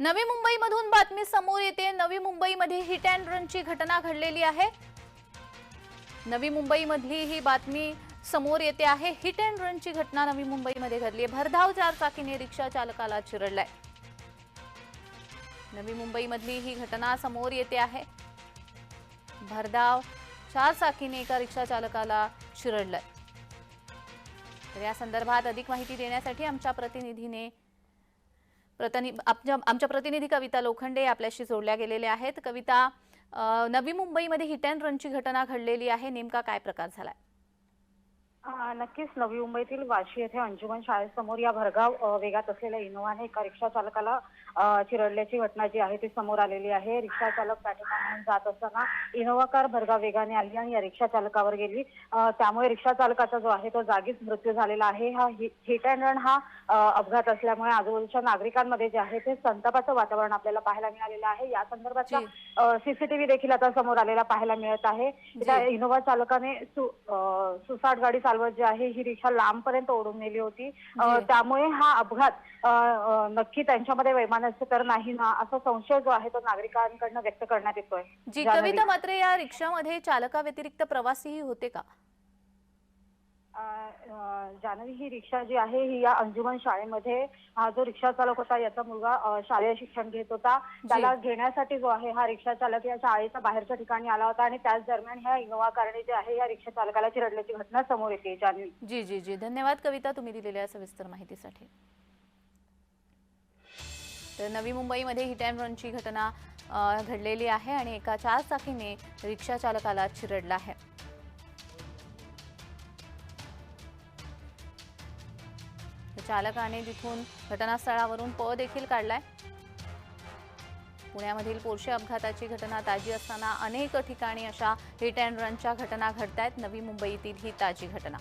नवी मुंबईमधून बातमी समोर येते. नवी मुंबईमध्ये हिट अँड रनची घटना घडलेली आहे. नवी मुंबईमधली ही बातमी समोर येते आहे. हिट अँड रनची घटना नवी मुंबईमध्ये घडली आहे. भरधाव चारचाकीने रिक्षा चालकाला चिरडलाय. नवी मुंबईमधली ही घटना समोर येते आहे. भरधाव चारचाकीने एका रिक्षा चालकाला चिरडलाय. तर या संदर्भात अधिक माहिती देण्यासाठी आमच्या प्रतिनिधीने प्रतिनि आमच्या आमच्या प्रतिनिधी कविता लोखंडे आपल्याशी जोडल्या गेलेल्या आहेत. कविता नवी मुंबईमध्ये हिट अँड रनची घटना घडलेली आहे. नेमका काय प्रकार झालाय? आहे नक्कीच. नवी मुंबईतील वाशी येथे अंजुमन शाळेसमोर या भरधाव अ, वेगात असलेल्या इनोवाने एका रिक्षा चालकाला चिरडल्याची घटना जी आहे ती समोर आलेली आहे. रिक्षा चालक पाठीमागून जात असताना इनोवा कार भरधाव वेगाने आली आणि या रिक्षा चालकावर गेली. त्यामुळे रिक्षा चालकाचा जो आहे तो जागीच मृत्यू झालेला आहे. हा हिट अँड रन हा अपघात असल्यामुळे आजूबाजूच्या नागरिकांमध्ये जे आहे ते संतापाचं वातावरण आपल्याला पाहायला मिळालेलं आहे. या संदर्भातला. सीसीटीव्ही देखील आता समोर आलेला पाहायला मिळत आहे. त्या इनोव्हा चालकाने सुसाट गाडी चालवत जी आहे ही रिक्षा लांबपर्यंत ओढून नेली होती. त्यामुळे हा अपघात नक्की त्यांच्यामध्ये वैमानाचे तर नाही ना असा संशय जो आहे तो नागरिकांकडनं व्यक्त करण्यात येतोय जी. कविता मात्र या रिक्षामध्ये चालकाव्यतिरिक्त प्रवासीही होते का जानवी ही रिक्षा जी आहे ही या अंजुमन शाळेमध्ये हा जो रिक्षा चालक होता याचा मुलगा शालेय शिक्षण घेत होता. त्याला घेण्यासाठी जो आहे हा रिक्षा चालक या शाळेच्या बाहेरच्या ठिकाणी आला होता आणि त्याच दरम्यान ह्या इनोवा कारणे जे आहे या रिक्षा चालकाला चिरडल्याची घटना समोर येते. जान्हवी जी जी जी. धन्यवाद कविता तुम्ही दिलेल्या सविस्तर माहितीसाठी. तर नवी मुंबईमध्ये हिट अँड रनची घटना घडलेली आहे आणि एका चार चाकीने रिक्षा चालकाला चिरडला आहे. चालकाने तिथून घटनास्थळावरून पळ देखील काढलाय. पुण्यामधील पोरशे अपघाताची घटना ताजी असताना अनेक ठिकाणी अशा हिट अँड रनच्या घटना आहेत नवी मुंबईतील ही ताजी घटना.